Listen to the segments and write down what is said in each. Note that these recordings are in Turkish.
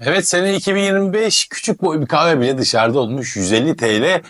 Evet sene 2025 küçük boy bir kahve bile dışarıda olmuş 150 TL. E,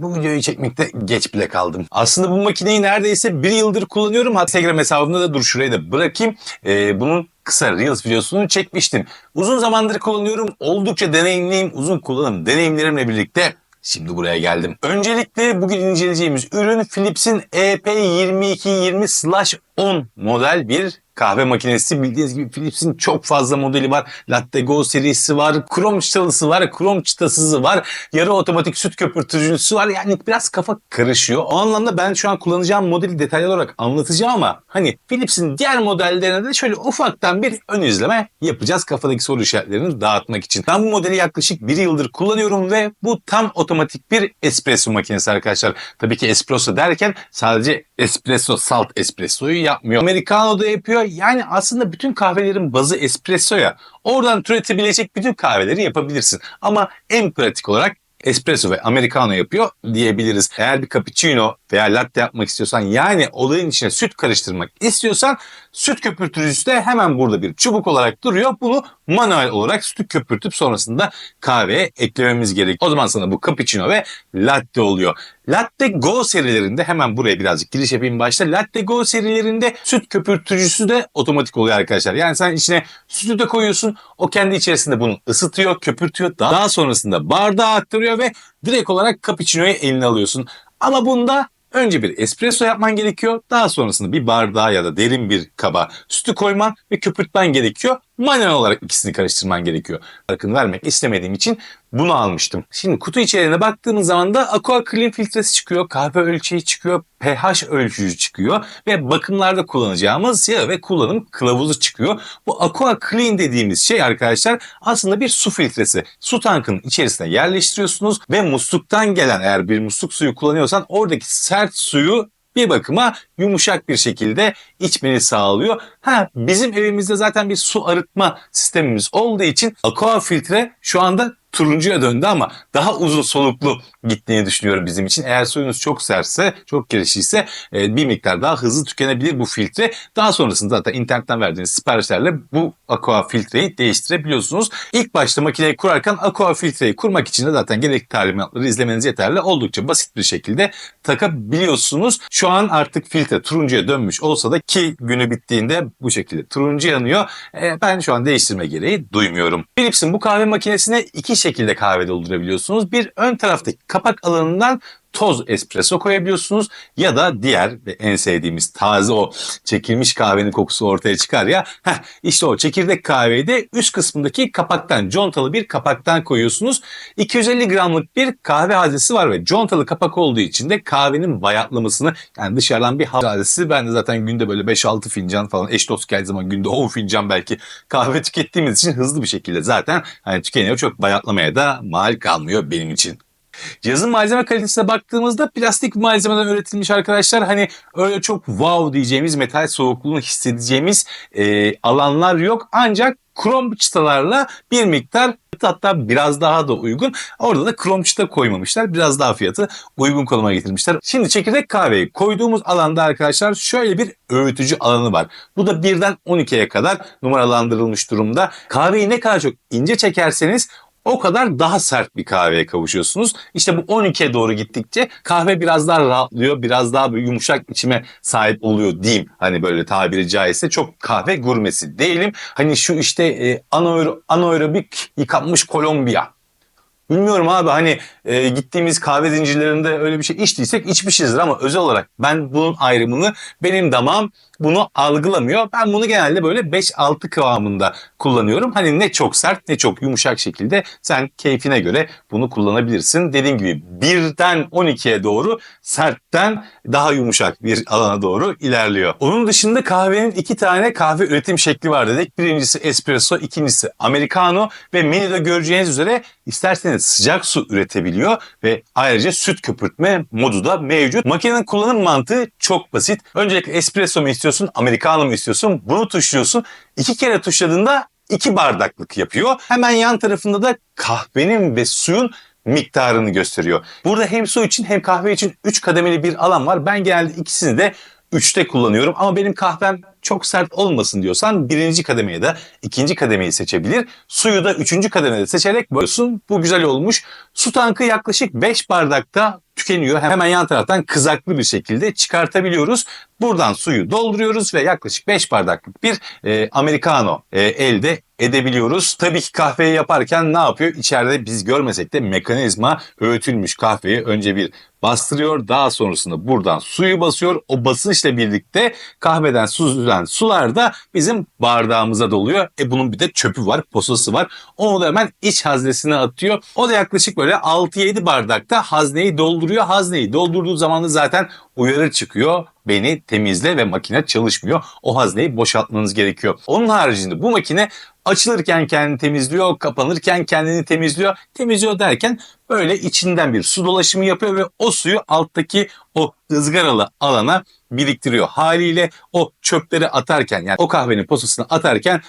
bu videoyu çekmekte geç bile kaldım. Aslında bu makineyi neredeyse bir yıldır kullanıyorum. Hatta Instagram hesabımda da dur şuraya da bırakayım. E, bunun kısa Reels videosunu çekmiştim. Uzun zamandır kullanıyorum. Oldukça deneyimliyim. Uzun kullanım deneyimlerimle birlikte Şimdi buraya geldim. Öncelikle bugün inceleyeceğimiz ürün Philips'in E EP2220/10 model bir kahve makinesi. Bildiğiniz gibi Philips'in çok fazla modeli var. Latte Go serisi var, krom çıtalısı var, krom çıtasızı var, yarı otomatik süt köpürtücüsü var. Yani biraz kafa karışıyor. O anlamda ben şu an kullanacağım modeli detaylı olarak anlatacağım ama hani Philips'in diğer modellerine de şöyle ufaktan bir ön izleme yapacağız kafadaki soru işaretlerini dağıtmak için. Ben bu modeli yaklaşık bir yıldır kullanıyorum ve bu tam otomatik bir espresso makinesi arkadaşlar. Tabii ki espresso derken sadece espresso, salt espressoyu yapmıyor. Americano da yapıyor. Yani aslında bütün kahvelerin bazı espresso ya. Oradan türetebilecek bütün kahveleri yapabilirsin. Ama en pratik olarak espresso ve americano yapıyor diyebiliriz. Eğer bir cappuccino veya latte yapmak istiyorsan yani olayın içine süt karıştırmak istiyorsan süt köpürtücüsü de hemen burada bir çubuk olarak duruyor. Bunu manuel olarak sütü köpürtüp sonrasında kahveye eklememiz gerekiyor. O zaman sana bu cappuccino ve latte oluyor. Latte Go serilerinde hemen buraya birazcık giriş yapayım başta. Latte Go serilerinde süt köpürtücüsü de otomatik oluyor arkadaşlar. Yani sen içine sütü de koyuyorsun. O kendi içerisinde bunu ısıtıyor, köpürtüyor. Daha sonrasında bardağa aktarıyor ve direkt olarak cappuccino'yu eline alıyorsun. Ama bunda Önce bir espresso yapman gerekiyor. Daha sonrasında bir bardağa ya da derin bir kaba sütü koyman ve köpürtmen gerekiyor. Manuel olarak ikisini karıştırman gerekiyor. Farkını vermek istemediğim için bunu almıştım. Şimdi kutu içeriğine baktığımız zaman da Aqua Clean filtresi çıkıyor, kahve ölçeği çıkıyor, pH ölçücü çıkıyor ve bakımlarda kullanacağımız yağ ve kullanım kılavuzu çıkıyor. Bu Aqua Clean dediğimiz şey arkadaşlar aslında bir su filtresi. Su tankının içerisine yerleştiriyorsunuz ve musluktan gelen eğer bir musluk suyu kullanıyorsan oradaki sert suyu bir bakıma yumuşak bir şekilde içmeni sağlıyor. Ha bizim evimizde zaten bir su arıtma sistemimiz olduğu için aqua filtre şu anda turuncuya döndü ama daha uzun soluklu gittiğini düşünüyorum bizim için. Eğer suyunuz çok sertse, çok kirişliyse e, bir miktar daha hızlı tükenebilir bu filtre. Daha sonrasında zaten internetten verdiğiniz siparişlerle bu aqua filtreyi değiştirebiliyorsunuz. İlk başta makineyi kurarken aqua filtreyi kurmak için de zaten gerekli talimatları izlemeniz yeterli. Oldukça basit bir şekilde takabiliyorsunuz. Şu an artık filtre turuncuya dönmüş olsa da ki günü bittiğinde bu şekilde turuncu yanıyor. E, ben şu an değiştirme gereği duymuyorum. Philips'in bu kahve makinesine iki şekilde kahve doldurabiliyorsunuz. Bir ön taraftaki kapak alanından toz espresso koyabiliyorsunuz ya da diğer ve en sevdiğimiz taze o çekilmiş kahvenin kokusu ortaya çıkar ya. Heh, işte o çekirdek kahveyi de üst kısmındaki kapaktan, contalı bir kapaktan koyuyorsunuz. 250 gramlık bir kahve hazesi var ve contalı kapak olduğu için de kahvenin bayatlamasını yani dışarıdan bir hava hazesi ben de zaten günde böyle 5-6 fincan falan eş dost geldiği zaman günde 10 fincan belki kahve tükettiğimiz için hızlı bir şekilde zaten hani tükeniyor. Çok bayatlamaya da mal kalmıyor benim için. Cihazın malzeme kalitesine baktığımızda plastik malzemeden üretilmiş arkadaşlar. Hani öyle çok wow diyeceğimiz metal soğukluğunu hissedeceğimiz e, alanlar yok. Ancak krom çıtalarla bir miktar hatta biraz daha da uygun. Orada da krom çıta koymamışlar. Biraz daha fiyatı uygun konuma getirmişler. Şimdi çekirdek kahveyi koyduğumuz alanda arkadaşlar şöyle bir öğütücü alanı var. Bu da birden 12'ye kadar numaralandırılmış durumda. Kahveyi ne kadar çok ince çekerseniz o kadar daha sert bir kahveye kavuşuyorsunuz. İşte bu 12'ye doğru gittikçe kahve biraz daha rahatlıyor, biraz daha böyle yumuşak içime sahip oluyor diyeyim. Hani böyle tabiri caizse çok kahve gurmesi değilim. Hani şu işte e, anaero, anaerobik yıkanmış Kolombiya. Bilmiyorum abi hani e, gittiğimiz kahve zincirlerinde öyle bir şey içtiysek içmişizdir ama özel olarak ben bunun ayrımını benim damağım bunu algılamıyor. Ben bunu genelde böyle 5-6 kıvamında kullanıyorum. Hani ne çok sert ne çok yumuşak şekilde sen keyfine göre bunu kullanabilirsin. Dediğim gibi birden 12'ye doğru sertten daha yumuşak bir alana doğru ilerliyor. Onun dışında kahvenin iki tane kahve üretim şekli var dedik. Birincisi espresso, ikincisi americano ve menüde göreceğiniz üzere isterseniz sıcak su üretebiliyor ve ayrıca süt köpürtme modu da mevcut. Makinenin kullanım mantığı çok basit. Öncelikle espresso mu istiyorsun, americano mu istiyorsun? Bunu tuşluyorsun. İki kere tuşladığında iki bardaklık yapıyor. Hemen yan tarafında da kahvenin ve suyun miktarını gösteriyor. Burada hem su için hem kahve için 3 kademeli bir alan var. Ben genelde ikisini de 3'te kullanıyorum ama benim kahvem çok sert olmasın diyorsan birinci kademeye da ikinci kademeyi seçebilir. Suyu da üçüncü kademede seçerek boyuyorsun. Bu güzel olmuş. Su tankı yaklaşık 5 bardakta tükeniyor. Hemen yan taraftan kızaklı bir şekilde çıkartabiliyoruz. Buradan suyu dolduruyoruz ve yaklaşık 5 bardaklık bir e, americano e, elde edebiliyoruz. Tabii ki kahveyi yaparken ne yapıyor? İçeride biz görmesek de mekanizma öğütülmüş kahveyi önce bir bastırıyor. Daha sonrasında buradan suyu basıyor. O basınçla birlikte kahveden süzülen sular da bizim bardağımıza doluyor. E bunun bir de çöpü var, posası var. Onu da hemen iç haznesine atıyor. O da yaklaşık böyle 6-7 bardakta hazneyi dolduruyor. Hazneyi doldurduğu zaman da zaten uyarı çıkıyor. Beni temizle ve makine çalışmıyor. O hazneyi boşaltmanız gerekiyor. Onun haricinde bu makine açılırken kendini temizliyor, kapanırken kendini temizliyor. Temizliyor derken böyle içinden bir su dolaşımı yapıyor ve o suyu alttaki o ızgaralı alana biriktiriyor. Haliyle o çöpleri atarken yani o kahvenin posasını atarken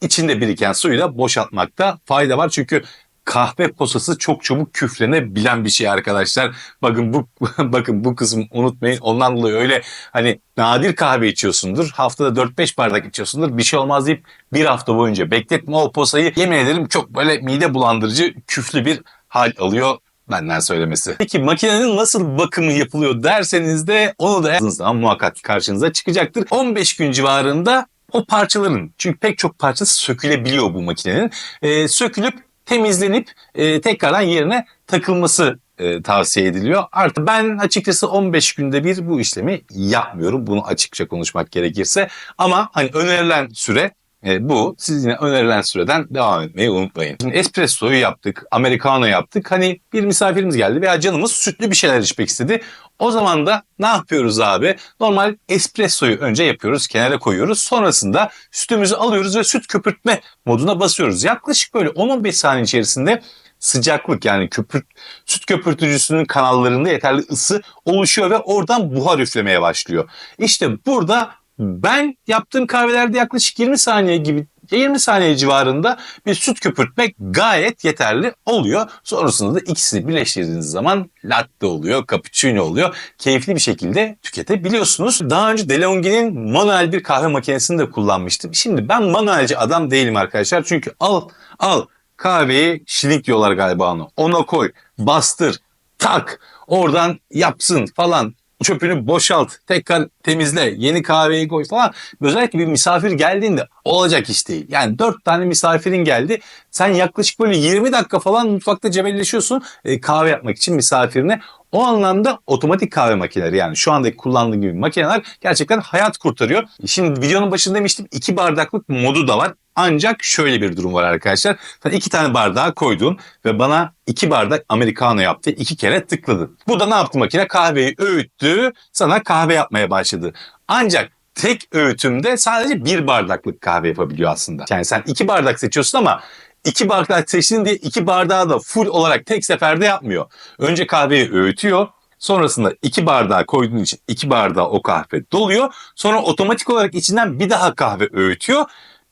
içinde biriken suyu da boşaltmakta fayda var. Çünkü kahve posası çok çabuk küflenebilen bir şey arkadaşlar. Bakın bu bakın bu kısmı unutmayın. Ondan dolayı öyle hani nadir kahve içiyorsundur. Haftada 4-5 bardak içiyorsundur. Bir şey olmaz deyip bir hafta boyunca bekletme o posayı. Yemin ederim çok böyle mide bulandırıcı küflü bir hal alıyor benden söylemesi. Peki makinenin nasıl bakımı yapılıyor derseniz de onu da yazdığınız zaman muhakkak karşınıza çıkacaktır. 15 gün civarında o parçaların çünkü pek çok parçası sökülebiliyor bu makinenin. Ee, sökülüp temizlenip e, tekrardan yerine takılması e, tavsiye ediliyor. Artık ben açıkçası 15 günde bir bu işlemi yapmıyorum. Bunu açıkça konuşmak gerekirse. Ama hani önerilen süre e, bu. Siz yine önerilen süreden devam etmeyi unutmayın. Şimdi espressoyu yaptık, americano yaptık. Hani bir misafirimiz geldi veya canımız sütlü bir şeyler içmek istedi. O zaman da ne yapıyoruz abi? Normal espressoyu önce yapıyoruz, kenara koyuyoruz. Sonrasında sütümüzü alıyoruz ve süt köpürtme moduna basıyoruz. Yaklaşık böyle 10-15 saniye içerisinde sıcaklık yani köpürt, süt köpürtücüsünün kanallarında yeterli ısı oluşuyor ve oradan buhar üflemeye başlıyor. İşte burada ben yaptığım kahvelerde yaklaşık 20 saniye gibi 20 saniye civarında bir süt köpürtmek gayet yeterli oluyor. Sonrasında da ikisini birleştirdiğiniz zaman latte oluyor, cappuccino oluyor. Keyifli bir şekilde tüketebiliyorsunuz. Daha önce DeLonghi'nin manuel bir kahve makinesini de kullanmıştım. Şimdi ben manuelci adam değilim arkadaşlar. Çünkü al al kahveyi şilik diyorlar galiba onu. Ona koy, bastır, tak, oradan yapsın falan çöpünü boşalt, tekrar temizle, yeni kahveyi koy falan. Özellikle bir misafir geldiğinde olacak iş değil. Yani dört tane misafirin geldi. Sen yaklaşık böyle 20 dakika falan mutfakta cebelleşiyorsun e, kahve yapmak için misafirine. O anlamda otomatik kahve makineleri yani şu andaki kullandığım gibi makineler gerçekten hayat kurtarıyor. Şimdi videonun başında demiştim iki bardaklık modu da var. Ancak şöyle bir durum var arkadaşlar. Sen iki tane bardağı koydun ve bana iki bardak americano yaptı. iki kere tıkladın. Bu da ne yaptı makine? Kahveyi öğüttü. Sana kahve yapmaya başladı. Ancak tek öğütümde sadece bir bardaklık kahve yapabiliyor aslında. Yani sen iki bardak seçiyorsun ama iki bardak seçtin diye iki bardağı da full olarak tek seferde yapmıyor. Önce kahveyi öğütüyor. Sonrasında iki bardağı koyduğun için iki bardağı o kahve doluyor. Sonra otomatik olarak içinden bir daha kahve öğütüyor.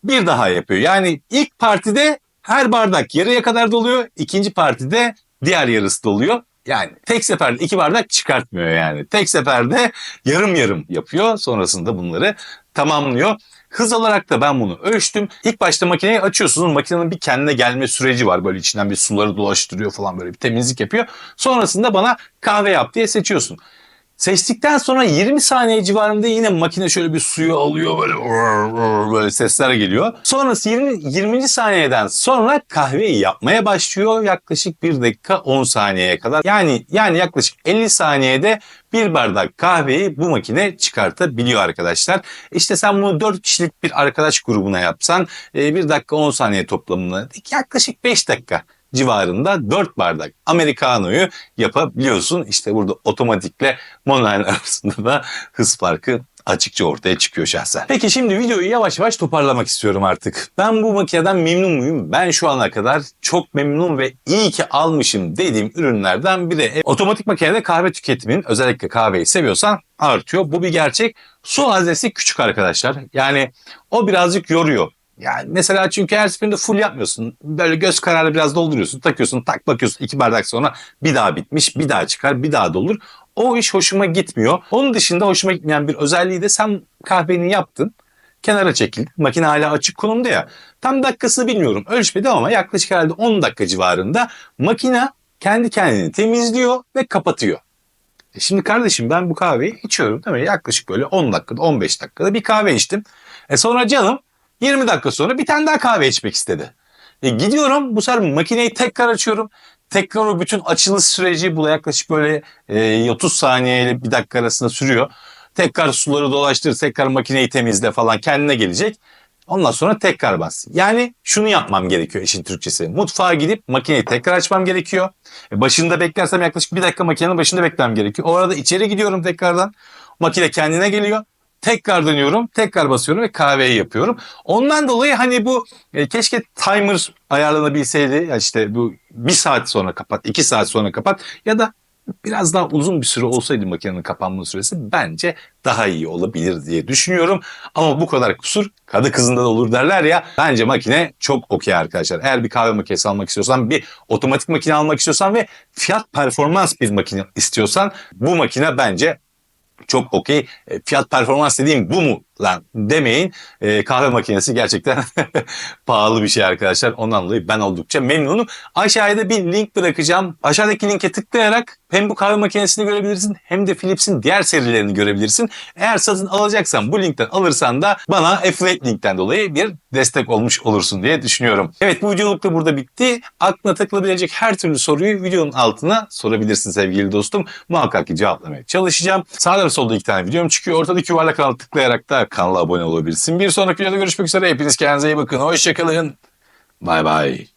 Bir daha yapıyor. Yani ilk partide her bardak yarıya kadar doluyor. İkinci partide diğer yarısı doluyor. Yani tek seferde iki bardak çıkartmıyor yani. Tek seferde yarım yarım yapıyor. Sonrasında bunları tamamlıyor. Hız olarak da ben bunu ölçtüm. İlk başta makineyi açıyorsunuz. Makinenin bir kendine gelme süreci var. Böyle içinden bir suları dolaştırıyor falan böyle bir temizlik yapıyor. Sonrasında bana kahve yap diye seçiyorsun. Seçtikten sonra 20 saniye civarında yine makine şöyle bir suyu alıyor böyle böyle sesler geliyor. Sonrası 20, 20. saniyeden sonra kahveyi yapmaya başlıyor yaklaşık 1 dakika 10 saniyeye kadar. Yani yani yaklaşık 50 saniyede bir bardak kahveyi bu makine çıkartabiliyor arkadaşlar. İşte sen bunu 4 kişilik bir arkadaş grubuna yapsan 1 dakika 10 saniye toplamında yaklaşık 5 dakika civarında 4 bardak Americano'yu yapabiliyorsun. İşte burada otomatikle manuel arasında da hız farkı açıkça ortaya çıkıyor şahsen. Peki şimdi videoyu yavaş yavaş toparlamak istiyorum artık. Ben bu makineden memnun muyum? Ben şu ana kadar çok memnun ve iyi ki almışım dediğim ürünlerden biri. E, otomatik makinede kahve tüketimin özellikle kahveyi seviyorsan artıyor. Bu bir gerçek. Su haznesi küçük arkadaşlar. Yani o birazcık yoruyor. Yani mesela çünkü her seferinde full yapmıyorsun. Böyle göz kararı biraz dolduruyorsun, takıyorsun, tak bakıyorsun. iki bardak sonra bir daha bitmiş, bir daha çıkar, bir daha dolur. O iş hoşuma gitmiyor. Onun dışında hoşuma gitmeyen bir özelliği de sen kahveni yaptın. Kenara çekildin. Makine hala açık konumda ya. Tam dakikasını bilmiyorum. Ölçmedim ama yaklaşık herhalde 10 dakika civarında makine kendi kendini temizliyor ve kapatıyor. E şimdi kardeşim ben bu kahveyi içiyorum değil mi? Yaklaşık böyle 10 dakikada 15 dakikada bir kahve içtim. E sonra canım 20 dakika sonra bir tane daha kahve içmek istedi. E gidiyorum bu sefer makineyi tekrar açıyorum. Tekrar o bütün açılış süreci bu yaklaşık böyle e, 30 saniye ile bir dakika arasında sürüyor. Tekrar suları dolaştır, tekrar makineyi temizle falan kendine gelecek. Ondan sonra tekrar bas. Yani şunu yapmam gerekiyor işin Türkçesi. Mutfağa gidip makineyi tekrar açmam gerekiyor. E, Başında beklersem yaklaşık bir dakika makinenin başında beklemem gerekiyor. O arada içeri gidiyorum tekrardan. Makine kendine geliyor. Tekrar dönüyorum, tekrar basıyorum ve kahveyi yapıyorum. Ondan dolayı hani bu e, keşke timer ayarlanabilseydi. Ya işte bu bir saat sonra kapat, iki saat sonra kapat ya da biraz daha uzun bir süre olsaydı makinenin kapanma süresi bence daha iyi olabilir diye düşünüyorum. Ama bu kadar kusur kadı kızında da olur derler ya. Bence makine çok okey arkadaşlar. Eğer bir kahve makinesi almak istiyorsan, bir otomatik makine almak istiyorsan ve fiyat performans bir makine istiyorsan bu makine bence çok okey. E, Fiyat performans dediğim bu mu lan demeyin. E, kahve makinesi gerçekten pahalı bir şey arkadaşlar. Ondan dolayı ben oldukça memnunum. Aşağıya bir link bırakacağım. Aşağıdaki linke tıklayarak hem bu kahve makinesini görebilirsin hem de Philips'in diğer serilerini görebilirsin. Eğer satın alacaksan bu linkten alırsan da bana affiliate linkten dolayı bir destek olmuş olursun diye düşünüyorum. Evet bu videoluk da burada bitti. Aklına takılabilecek her türlü soruyu videonun altına sorabilirsin sevgili dostum. Muhakkak ki cevaplamaya çalışacağım. Ve solda iki tane videom çıkıyor. Ortadaki yuvarlak kanala tıklayarak da kanala abone olabilirsin. Bir sonraki videoda görüşmek üzere. Hepiniz kendinize iyi bakın. Hoşçakalın. Bay bay.